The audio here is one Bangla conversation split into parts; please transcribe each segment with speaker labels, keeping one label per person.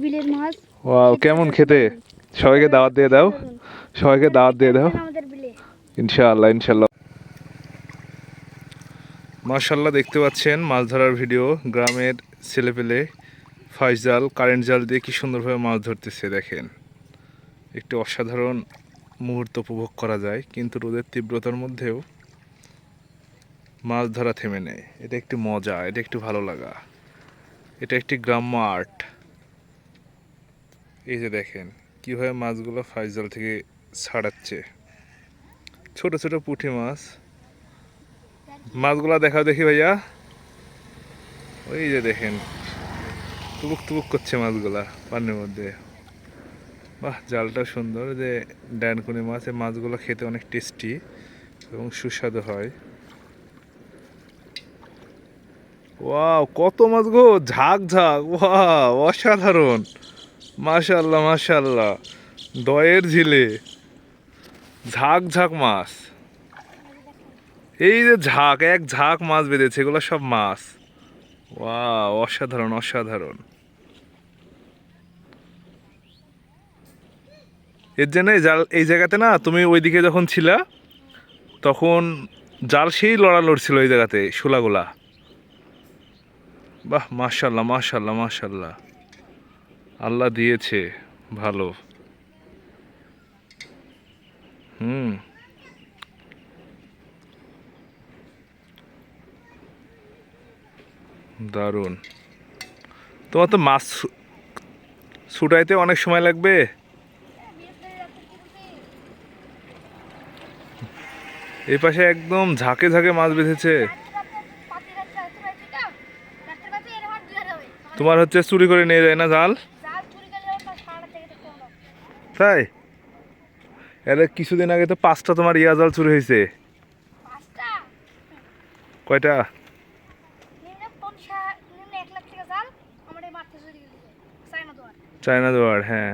Speaker 1: বিলের মাছ।
Speaker 2: ওয়াও কেমন খেতে? সবাইকে দাওয়াত দিয়ে দাও। সবাইকে দাওয়াত দিয়ে দাও। ইনশাআল্লাহ ইনশাআল্লাহ। মাশাল্লাহ দেখতে পাচ্ছেন মাছ ধরার ভিডিও। গ্রামের ছেলেপেলে ফাইস জাল কারেন্ট জাল দিয়ে কি সুন্দরভাবে মাছ ধরতেছে দেখেন। একটি অসাধারণ মুহূর্ত উপভোগ করা যায় কিন্তু রোদের তীব্রতার মধ্যেও মাছ ধরা থেমে নেয় এটা একটি মজা এটা একটি ভালো লাগা। এটা একটি গ্রাম্য আর্ট। এই যে দেখেন, কীভাবে মাছগুলো ফাইস জাল থেকে ছাড়াচ্ছে। ছোট ছোট পুঁটি মাছ। মাছগুলা দেখা দেখি ভাইয়া। ওই যে দেখেন তুবুক তুবুক করছে মাছগুলা পানির মধ্যে। বাহ জালটা সুন্দর। যে ডানকুনি মাছ, এই মাছগুলো খেতে অনেক টেস্টি এবং সুস্বাদু হয়। ওয়াও, কত মাছ গো! ঝাঁক ঝাঁক। ওয়াও, অসাধারণ। মাশাল্লাহ মাশাল্লাহ দয়ের ঝিলে। ঝাঁক ঝাঁক মাছ। এই যে ঝাঁক, এক ঝাঁক মাছ বেঁধেছে, এগুলো সব মাছ। ওয়া অসাধারণ অসাধারণ। এর জন্য এই জায়গাতে না, তুমি ওইদিকে যখন ছিলা, তখন জাল সেই লড়া লড়ছিল এই জায়গাতে, শোলাগুলা। বাহ মাশাল্লাহ মাশাল্লাহ মাশাল্লাহ আল্লাহ দিয়েছে, ভালো। হুম। দারুণ। তোমার তো মাছ ছুটাইতে অনেক সময় লাগবে? এই পাশে একদম ঝাঁকে ঝাঁকে মাছ বেঁধেছে। তোমার হচ্ছে চুরি করে নিয়ে যায় না জাল? তাই? এর কিছুদিন আগে তো পাঁচটা তোমার ইয়া জাল চুরি হয়েছে কয়টা চায়না দোয়ার। হ্যাঁ।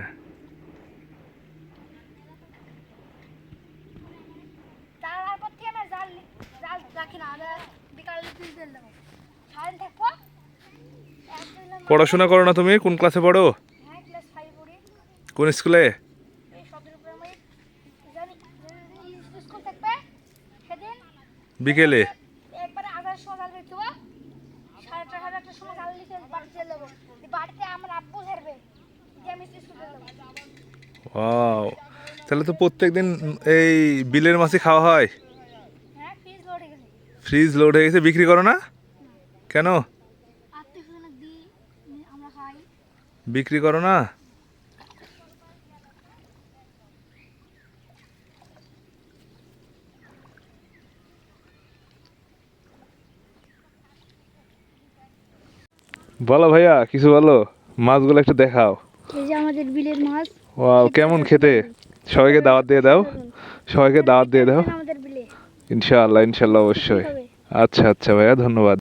Speaker 2: পড়াশোনা করো না তুমি? কোন ক্লাসে পড়ো? কোন স্কুলে বিকেলে?
Speaker 1: একবারে আধার সময় জাল দিতে সাড়ে চার হাজার একটা সময় জাল দিতে বাড়ি চলে যাব বাড়িতে আমার আব্বু ধরবে যে আমি স্কুলে
Speaker 2: ওয়াও তাহলে তো প্রত্যেকদিন এই বিলের মাছই খাওয়া হয়?
Speaker 1: হ্যাঁ ফ্রিজ লোড হয়ে গেছে।
Speaker 2: বিক্রি করো না? কেন? বিক্রি করো না? বলো ভাইয়া কিছু বলো? মাছগুলো একটু দেখাও।
Speaker 1: এই যে আমাদের বিলের মাছ
Speaker 2: ওয়াও কেমন খেতে? সবাইকে দাওয়াত দিয়ে দাও। সবাইকে দাওয়াত দিয়ে দাও। ইনশাআল্লাহ ইনশাআল্লাহ অবশ্যই। আচ্ছা আচ্ছা ভাইয়া ধন্যবাদ।